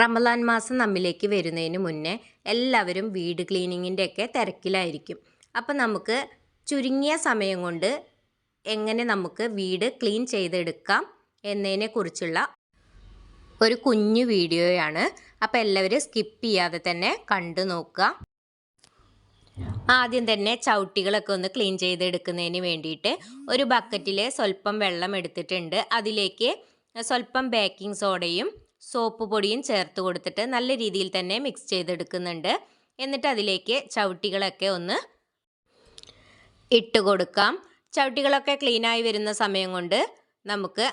റമദാൻ മാസം നമ്മിലേക്ക് വരുന്നതിന് മുന്നേ എല്ലാവരും വീട് ക്ലീനിങ്ങിന്റെയൊക്കെ തിരക്കിലായിരിക്കും. അപ്പം നമുക്ക് ചുരുങ്ങിയ സമയം കൊണ്ട് എങ്ങനെ നമുക്ക് വീട് ക്ലീൻ ചെയ്തെടുക്കാം എന്നതിനെക്കുറിച്ചുള്ള ഒരു കുഞ്ഞു വീഡിയോയാണ്. അപ്പോൾ എല്ലാവരും സ്കിപ്പ് ചെയ്യാതെ തന്നെ കണ്ടു നോക്കുക. ആദ്യം തന്നെ ചവിട്ടികളൊക്കെ ഒന്ന് ക്ലീൻ ചെയ്തെടുക്കുന്നതിന് വേണ്ടിയിട്ട് ഒരു ബക്കറ്റിൽ സ്വല്പം വെള്ളം എടുത്തിട്ടുണ്ട്. അതിലേക്ക് സ്വല്പം ബേക്കിംഗ് സോഡയും സോപ്പ് പൊടിയും ചേർത്ത് കൊടുത്തിട്ട് നല്ല രീതിയിൽ തന്നെ മിക്സ് ചെയ്തെടുക്കുന്നുണ്ട്. എന്നിട്ട് അതിലേക്ക് ചവിട്ടികളൊക്കെ ഒന്ന് ഇട്ട് കൊടുക്കാം. ചവിട്ടികളൊക്കെ ക്ലീനായി വരുന്ന സമയം കൊണ്ട് നമുക്ക്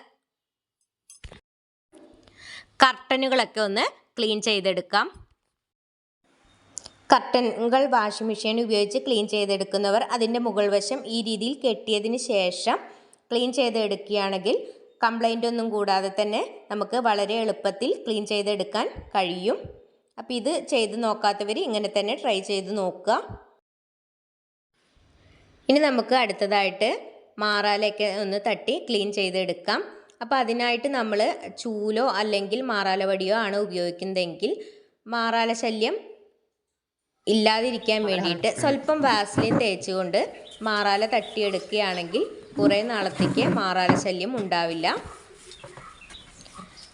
കർട്ടനുകളൊക്കെ ഒന്ന് ക്ലീൻ ചെയ്തെടുക്കാം. കർട്ടനുകൾ വാഷിംഗ് മെഷീൻ ഉപയോഗിച്ച് ക്ലീൻ ചെയ്തെടുക്കുന്നവർ അതിന്റെ മുകൾ വശം ഈ രീതിയിൽ കെട്ടിയതിന് ശേഷം ക്ലീൻ ചെയ്തെടുക്കുകയാണെങ്കിൽ കംപ്ലൈന്റ് ഒന്നും കൂടാതെ തന്നെ നമുക്ക് വളരെ എളുപ്പത്തിൽ ക്ലീൻ ചെയ്തെടുക്കാൻ കഴിയും. അപ്പോൾ ഇത് ചെയ്ത് നോക്കാത്തവർ ഇങ്ങനെ തന്നെ ട്രൈ ചെയ്ത് നോക്കുക ഇനി നമുക്ക് അടുത്തതായിട്ട് മാറാലയൊക്കെ ഒന്ന് തട്ടി ക്ലീൻ ചെയ്തെടുക്കാം. അപ്പോൾ അതിനായിട്ട് നമ്മൾ ചൂലോ അല്ലെങ്കിൽ മാറാല വടിയോ ആണ് ഉപയോഗിക്കുന്നതെങ്കിൽ മാറാല ശല്യം ഇല്ലാതിരിക്കാൻ വേണ്ടിയിട്ട് സ്വല്പം വാസ്ലിൻ തേച്ചുകൊണ്ട് മാറാല തട്ടിയെടുക്കുകയാണെങ്കിൽ കുറേ നാളത്തേക്ക് മാറാല ശല്യം ഉണ്ടാവില്ല.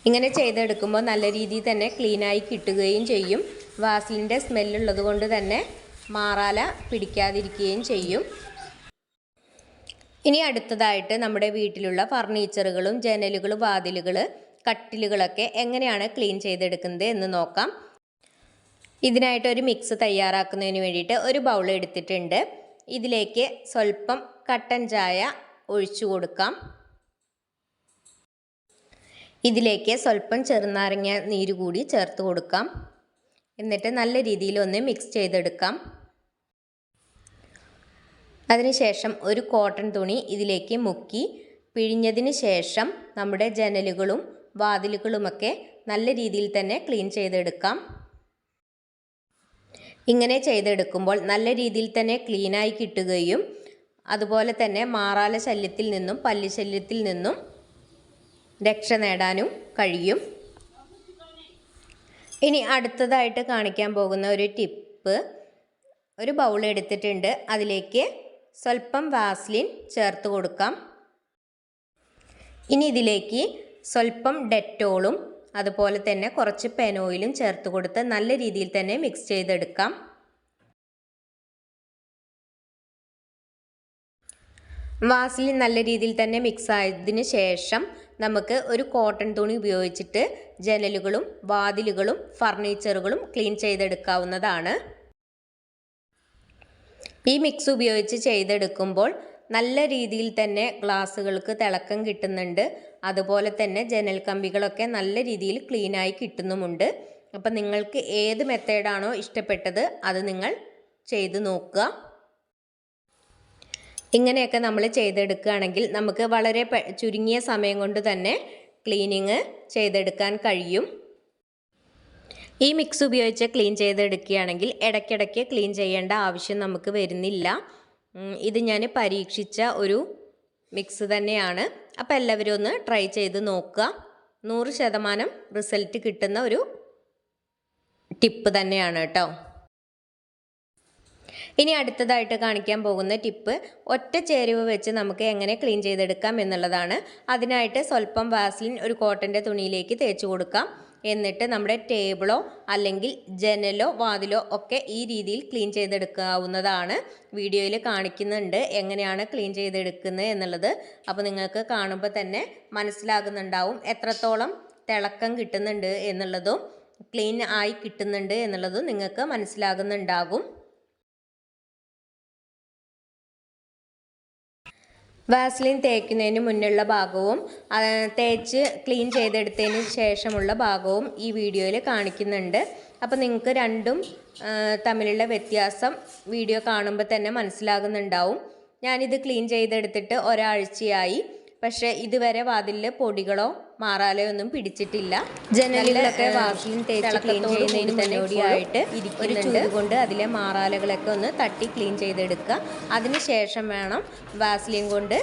ഇങ്ങനെ ചെയ്തെടുക്കുമ്പോൾ നല്ല രീതിയിൽ തന്നെ ക്ലീനായി കിട്ടുകയും ചെയ്യും. വാസിലിന്റെ സ്മെല്ലുള്ളത് കൊണ്ട് തന്നെ മാറാല പിടിക്കാതിരിക്കുകയും ചെയ്യും. ഇനി അടുത്തതായിട്ട് നമ്മുടെ വീട്ടിലുള്ള ഫർണിച്ചറുകളും ജനലുകൾ വാതിലുകൾ കട്ടിലുകളൊക്കെ എങ്ങനെയാണ് ക്ലീൻ ചെയ്തെടുക്കുന്നത് എന്ന് നോക്കാം. ഇതിനായിട്ട് ഒരു മിക്സ് തയ്യാറാക്കുന്നതിന് വേണ്ടിയിട്ട് ഒരു ബൗൾ എടുത്തിട്ടുണ്ട്. ഇതിലേക്ക് സ്വല്പം കട്ടൻ ചായ ഒഴിച്ചു കൊടുക്കാം. ഇതിലേക്ക് സ്വല്പം ചെറുനാരങ്ങ നീര് കൂടി ചേർത്ത് കൊടുക്കാം. എന്നിട്ട് നല്ല രീതിയിൽ ഒന്ന് മിക്സ് ചെയ്തെടുക്കാം. അതിനുശേഷം ഒരു കോട്ടൺ തുണി ഇതിലേക്ക് മുക്കി പിഴിഞ്ഞതിന് ശേഷം നമ്മുടെ ജനലുകളും വാതിലുകളുമൊക്കെ നല്ല രീതിയിൽ തന്നെ ക്ലീൻ ചെയ്തെടുക്കാം. ഇങ്ങനെ ചെയ്തെടുക്കുമ്പോൾ നല്ല രീതിയിൽ തന്നെ ക്ലീനായി കിട്ടുകയും അതുപോലെ തന്നെ മാറാല ശല്യത്തിൽ നിന്നും പല്ലിശല്യത്തിൽ നിന്നും രക്ഷ നേടാനും കഴിയും. ഇനി അടുത്തതായിട്ട് കാണിക്കാൻ പോകുന്ന ഒരു ടിപ്പ് ഒരു ബൗൾ എടുത്തിട്ടുണ്ട്. അതിലേക്ക് സ്വല്പം വാസ്ലിൻ ചേർത്ത് കൊടുക്കാം. ഇനി ഇതിലേക്ക് സ്വല്പം ഡെറ്റോളും അതുപോലെ തന്നെ കുറച്ച് പെനോയിലും ചേർത്ത് കൊടുത്ത് നല്ല രീതിയിൽ തന്നെ മിക്സ് ചെയ്തെടുക്കാം. വാസിലിൻ നല്ല രീതിയിൽ തന്നെ മിക്സ് ആയതിനു ശേഷം നമുക്ക് ഒരു കോട്ടൺ തുണി ഉപയോഗിച്ചിട്ട് ജനലുകളും വാതിലുകളും ഫർണിച്ചറുകളും ക്ലീൻ ചെയ്തെടുക്കാവുന്നതാണ്. ഈ മിക്സ് ഉപയോഗിച്ച് ചെയ്തെടുക്കുമ്പോൾ നല്ല രീതിയിൽ തന്നെ ഗ്ലാസ്സുകൾക്ക് തിളക്കം കിട്ടുന്നുണ്ട്. അതുപോലെ തന്നെ ജനൽ കമ്പികളൊക്കെ നല്ല രീതിയിൽ ക്ലീനായി കിട്ടുന്നുമുണ്ട്. അപ്പം നിങ്ങൾക്ക് ഏത് മെത്തേഡാണോ ഇഷ്ടപ്പെട്ടത് അത് നിങ്ങൾ ചെയ്തു നോക്കുക. ഇങ്ങനെയൊക്കെ നമ്മൾ ചെയ്തെടുക്കുകയാണെങ്കിൽ നമുക്ക് വളരെ ചുരുങ്ങിയ സമയം കൊണ്ട് തന്നെ ക്ലീനിങ് ചെയ്തെടുക്കാൻ കഴിയും. ഈ മിക്സ് ഉപയോഗിച്ച് ക്ലീൻ ചെയ്തെടുക്കുകയാണെങ്കിൽ ഇടയ്ക്കിടയ്ക്ക് ക്ലീൻ ചെയ്യേണ്ട ആവശ്യം നമുക്ക് വരുന്നില്ല. ഇത് ഞാൻ പരീക്ഷിച്ച ഒരു മിക്സ് തന്നെയാണ്. അപ്പോൾ എല്ലാവരും ഒന്ന് ട്രൈ ചെയ്ത് നോക്കുക. നൂറ് ശതമാനം റിസൾട്ട് കിട്ടുന്ന ഒരു ടിപ്പ് തന്നെയാണ് കേട്ടോ. ഇനി അടുത്തതായിട്ട് കാണിക്കാൻ പോകുന്ന ടിപ്പ് ഒറ്റ ചേരുവ വെച്ച് നമുക്ക് എങ്ങനെ ക്ലീൻ ചെയ്തെടുക്കാം എന്നുള്ളതാണ്. അതിനായിട്ട് സ്വല്പം വാസ്ലിൻ ഒരു കോട്ടന്റെ തുണിയിലേക്ക് തേച്ച് കൊടുക്കാം. എന്നിട്ട് നമ്മുടെ ടേബിളോ അല്ലെങ്കിൽ ജനലോ വാതിലോ ഒക്കെ ഈ രീതിയിൽ ക്ലീൻ ചെയ്തെടുക്കാവുന്നതാണ്. വീഡിയോയിൽ കാണിക്കുന്നുണ്ട് എങ്ങനെയാണ് ക്ലീൻ ചെയ്തെടുക്കുന്നത് എന്നുള്ളത്. അപ്പോൾ നിങ്ങൾക്ക് കാണുമ്പോൾ തന്നെ മനസ്സിലാകുന്നുണ്ടാവും എത്രത്തോളം തിളക്കം കിട്ടുന്നുണ്ട് എന്നുള്ളതും ക്ലീൻ ആയി കിട്ടുന്നുണ്ട് എന്നുള്ളതും നിങ്ങൾക്ക് മനസ്സിലാകുന്നുണ്ടാകും. വാസ്ലിൻ തേക്കുന്നതിന് മുന്നുള്ള ഭാഗവും തേച്ച് ക്ലീൻ ചെയ്തെടുത്തതിന് ശേഷമുള്ള ഭാഗവും ഈ വീഡിയോയിൽ കാണിക്കുന്നുണ്ട്. അപ്പോൾ നിങ്ങൾക്ക് രണ്ടും തമ്മിലുള്ള വ്യത്യാസം വീഡിയോ കാണുമ്പോൾ തന്നെ മനസ്സിലാകുന്നുണ്ടാവും. ഞാനിത് ക്ലീൻ ചെയ്തെടുത്തിട്ട് ഒരാഴ്ചയായി. പക്ഷേ ഇതുവരെ വാതിലിൽ പൊടികളോ മാറാലയോ ഒന്നും പിടിച്ചിട്ടില്ല. ജനലിലൊക്കെ വാസിലിൻ തേച്ച് ക്ലീൻ ചെയ്യുന്നതിന് മുന്നോടിയായിട്ട് ഒരു ചൂട് കൊണ്ട് അതിലെ മാറാലകളൊക്കെ ഒന്ന് തട്ടി ക്ലീൻ ചെയ്തെടുക്കുക. അതിന് ശേഷം വേണം വാസ്ലിൻ കൊണ്ട്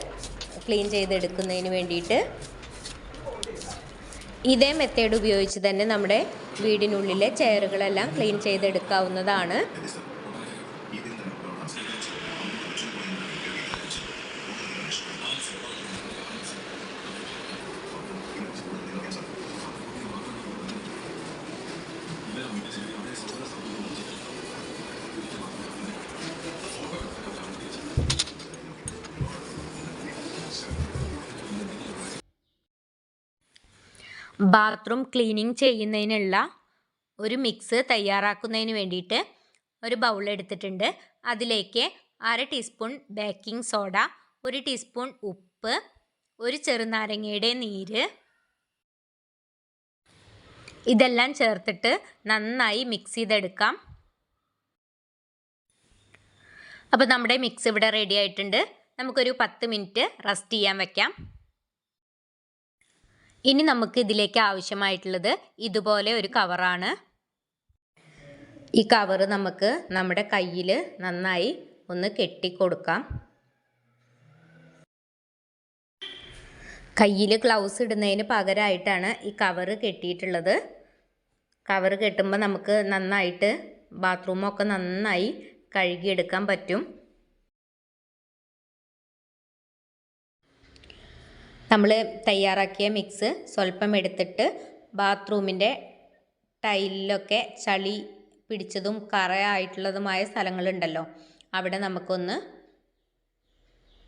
ക്ലീൻ ചെയ്തെടുക്കുന്നതിന് വേണ്ടിയിട്ട്. ഇതേ മെത്തേഡ് ഉപയോഗിച്ച് തന്നെ നമ്മുടെ വീടിനുള്ളിലെ ചെയറുകളെല്ലാം ക്ലീൻ ചെയ്തെടുക്കാവുന്നതാണ്. ബാത്റൂം ക്ലീനിങ് ചെയ്യുന്നതിനുള്ള ഒരു മിക്സ് തയ്യാറാക്കുന്നതിന് വേണ്ടിയിട്ട് ഒരു ബൗൾ എടുത്തിട്ടുണ്ട്. അതിലേക്ക് അര ടീസ്പൂൺ ബേക്കിംഗ് സോഡ ഒരു ടീസ്പൂൺ ഉപ്പ് ഒരു ചെറുനാരങ്ങയുടെ നീര്. ഇതെല്ലാം ചേർത്തിട്ട് നന്നായി മിക്സ് ചെയ്തെടുക്കാം. അപ്പോൾ നമ്മുടെ മിക്സ് ഇവിടെ റെഡി ആയിട്ടുണ്ട്. നമുക്കൊരു പത്ത് മിനിറ്റ് റെസ്റ്റ് ചെയ്യാൻ വെക്കാം. ഇനി നമുക്ക് ഇതിലേക്ക് ആവശ്യമായിട്ടുള്ളത് ഇതുപോലെ ഒരു കവറാണ് ഈ കവറ് നമുക്ക് നമ്മുടെ കയ്യിൽ നന്നായി ഒന്ന് കെട്ടിക്കൊടുക്കാം കയ്യിൽ ഗ്ലൗസ് ഇടുന്നതിന് പകരമായിട്ടാണ് ഈ കവറ് കെട്ടിയിട്ടുള്ളത്. കവറ് കെട്ടുമ്പോൾ നമുക്ക് നന്നായിട്ട് ബാത്റൂമൊക്കെ നന്നായി കഴുകിയെടുക്കാൻ പറ്റും. നമ്മൾ തയ്യാറാക്കിയ മിക്സ് സ്വല്പം എടുത്തിട്ട് ബാത്റൂമിന്റെ ടൈലിലൊക്കെ ചളി പിടിച്ചതും കറയായിട്ടുള്ളതുമായ സ്ഥലങ്ങളുണ്ടല്ലോ. അവിടെ നമുക്കൊന്ന്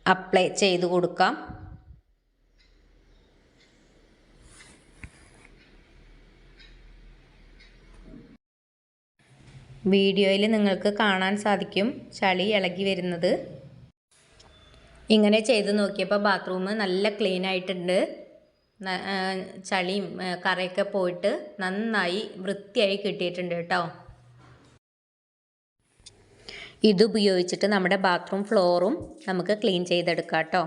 അപ്ലൈ ചെയ്ത് കൊടുക്കാം. വീഡിയോയിൽ നിങ്ങൾക്ക് കാണാൻ സാധിക്കും ചളി ഇളകി വരുന്നത്. ഇങ്ങനെ ചെയ്ത് നോക്കിയപ്പോൾ ബാത്റൂം നല്ല ക്ലീൻ ആയിട്ടുണ്ട്. ചളിയും കറയൊക്കെ പോയിട്ട് നന്നായി വൃത്തിയായി കിട്ടിയിട്ടുണ്ട് കേട്ടോ. ഇതുപയോഗിച്ചിട്ട് നമ്മുടെ ബാത്റൂം ഫ്ലോറും നമുക്ക് ക്ലീൻ ചെയ്തെടുക്കാം കേട്ടോ.